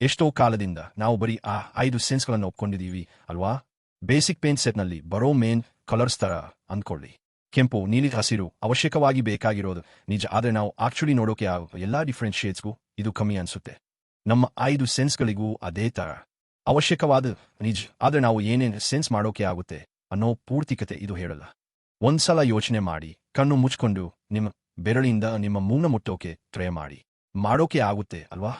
ಎಷ್ಟೋ ಕಾಲದಿಂದ ನಾವು ಬರೀ ಆ ಐದು ಸೆನ್ಸ್ಗಳನ್ನು ಒಪ್ಕೊಂಡಿದ್ದೀವಿ ಅಲ್ವಾ? ಬೇಸಿಕ್ ಪೇಂಟ್ ಸೆಟ್ನಲ್ಲಿ ಬರೋ ಮೇನ್ ಕಲರ್ಸ್ ತರ ಅಂದ್ಕೊಳ್ಳಿ. ಕೆಂಪು, ನೀಲಿ ಹಸಿರು ಅವಶ್ಯಕವಾಗಿ ಬೇಕಾಗಿರೋದು. ನಿಜ, ಆದರೆ ನಾವು ಆಕ್ಚುಲಿ ನೋಡೋಕೆ ಆ ಎಲ್ಲಾ ಡಿಫ್ರೆಂಟ್ ಶೇಡ್ಸ್ಗೂ ಇದು ಕಮ್ಮಿ ಅನ್ಸುತ್ತೆ. ನಮ್ಮ ಐದು ಸೆನ್ಸ್ಗಳಿಗೂ ಅದೇ ತರ. ಅವಶ್ಯಕವಾದ ನಿಜ, ಆದರೆ ನಾವು ಏನೇನು ಸೆನ್ಸ್ ಮಾಡೋಕೆ ಆಗುತ್ತೆ ಅನ್ನೋ ಪೂರ್ತಿಕತೆ ಇದು ಹೇಳಲ್ಲ. ಒಂದ್ಸಲ ಯೋಚನೆ ಮಾಡಿ, ಕಣ್ಣು ಮುಚ್ಕೊಂಡು ನಿಮ್ಮ ಬೆರಳಿಂದ ನಿಮ್ಮ ಮೂನ ಮುಟ್ಟೋಕೆ ಟ್ರೈ ಮಾಡಿ. ಮಾಡೋಕೆ ಆಗುತ್ತೆ, ಅಲ್ವಾ?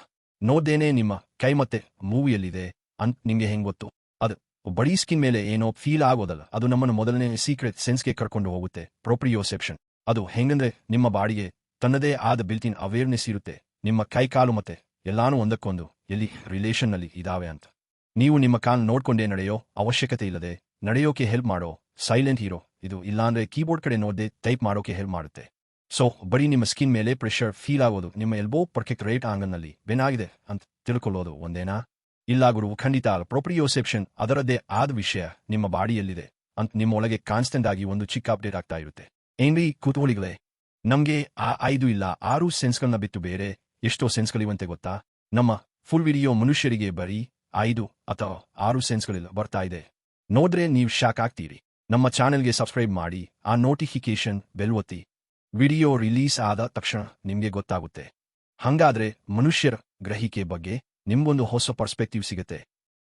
ನೋಡ್ದೇನೆ ನಿಮ್ಮ ಕೈ ಮತ್ತೆ ಮೂವಿಯಲ್ಲಿದೆ ಅಂತ ನಿಮಗೆ ಹೆಂಗ್ ಗೊತ್ತು? ಅದು ಬಡಿ ಸ್ಕಿನ್ ಮೇಲೆ ಏನೋ ಫೀಲ್ ಆಗೋದಲ್ಲ. ಅದು ನಮ್ಮನ್ನು ಮೊದಲನೇ ಸೀಕ್ರೆಟ್ ಸೆನ್ಸ್ಗೆ ಕರ್ಕೊಂಡು ಹೋಗುತ್ತೆ. ಪ್ರೊಪ್ರಿಯೋಸೆಪ್ಷನ್ ಅದು ಹೆಂಗಂದ್ರೆ ನಿಮ್ಮ ಬಾಡಿಗೆ ತನ್ನದೇ ಆದ ಬಿಲ್ಟಿನ್ ಅವೇರ್ನೆಸ್ ಇರುತ್ತೆ. ನಿಮ್ಮ ಕೈ ಕಾಲು ಮತ್ತೆ ಎಲ್ಲಾನು ಒಂದಕ್ಕೊಂದು ಎಲ್ಲಿ ರಿಲೇಷನ್ನಲ್ಲಿ ಇದಾವೆ ಅಂತ. ನೀವು ನಿಮ್ಮ ಕಾಲ್ ನೋಡ್ಕೊಂಡೇ ನಡೆಯೋ ಅವಶ್ಯಕತೆ ಇಲ್ಲದೆ ನಡೆಯೋಕೆ ಹೆಲ್ಪ್ ಮಾಡೋ ಸೈಲೆಂಟ್ ಹೀರೋ ಇದು ಇಲ್ಲಾಂದ್ರೆ ಕೀಬೋರ್ಡ್ ಕಡೆ ನೋಡದೆ ಟೈಪ್ ಮಾಡೋಕೆ ಹೆಲ್ಪ್ ಮಾಡುತ್ತೆ. ಸೊ ಬರೀ ನಿಮ್ಮ ಸ್ಕಿನ್ ಮೇಲೆ ಪ್ರೆಷರ್ ಫೀಲ್ ಆಗೋದು, ನಿಮ್ಮ ಎಲ್ಬೋ ಪರ್ಫೆಕ್ಟ್ ರೇಟ್ ಆಂಗಲ್ನಲ್ಲಿ ಬೆನಾಗಿದೆ ಅಂತ ತಿಳ್ಕೊಳ್ಳೋದು ಒಂದೇನಾ? ಇಲ್ಲ ಗುರು, ಖಂಡಿತ ಪ್ರೊಪ್ರಿಯೋಸೆಪ್ಷನ್ ಅದರದ್ದೇ ಆದ ವಿಷಯ ನಿಮ್ಮ ಬಾಡಿಯಲ್ಲಿದೆ ಅಂತ ನಿಮ್ಮೊಳಗೆ ಕಾನ್ಸ್ಟೆಂಟ್ ಆಗಿ ಒಂದು ಚಿಕ್ಕ ಅಪ್ಡೇಟ್ ಆಗ್ತಾ ಇರುತ್ತೆ. ಏನ್ರಿ ಕುತೂಹಲಿಗಳೇ ನಮ್ಗೆ ಆ ಐದು ಇಲ್ಲ ಆರು ಸೆನ್ಸ್ಗಳನ್ನ ಬಿಟ್ಟು ಬೇರೆ ಎಷ್ಟೋ ಸೆನ್ಸ್ಗಳಿವಂತೆ ಗೊತ್ತಾ? ನಮ್ಮ ಫುಲ್ ವಿಡಿಯೋ ಮನುಷ್ಯರಿಗೆ ಬರೀ ಐದು ಅಥವಾ ಆರು ಸೆನ್ಸ್ಗಳಿಲ್ಲ ಬರ್ತಾ ಇದೆ. ನೋಡ್ರೆ ನೀವು ಶಾಕ್ ಆಗ್ತೀರಿ. ನಮ್ಮ ಚಾನೆಲ್ಗೆ ಸಬ್ಸ್ಕ್ರೈಬ್ ಮಾಡಿ, ಆ ನೋಟಿಫಿಕೇಶನ್ ಬೆಲ್ ಒತ್ತಿ. ವಿಡಿಯೋ ರಿಲೀಸ್ ಆದ ತಕ್ಷಣ ನಿಮಗೆ ಗೊತ್ತಾಗುತ್ತೆ. ಹಂಗಾದ್ರೆ ಮನುಷ್ಯರ ಗ್ರಹಿಕೆ ಬಗ್ಗೆ ನಿಮ್ಗೊಂದು ಹೊಸ ಪರ್ಸ್ಪೆಕ್ಟಿವ್ ಸಿಗುತ್ತೆ.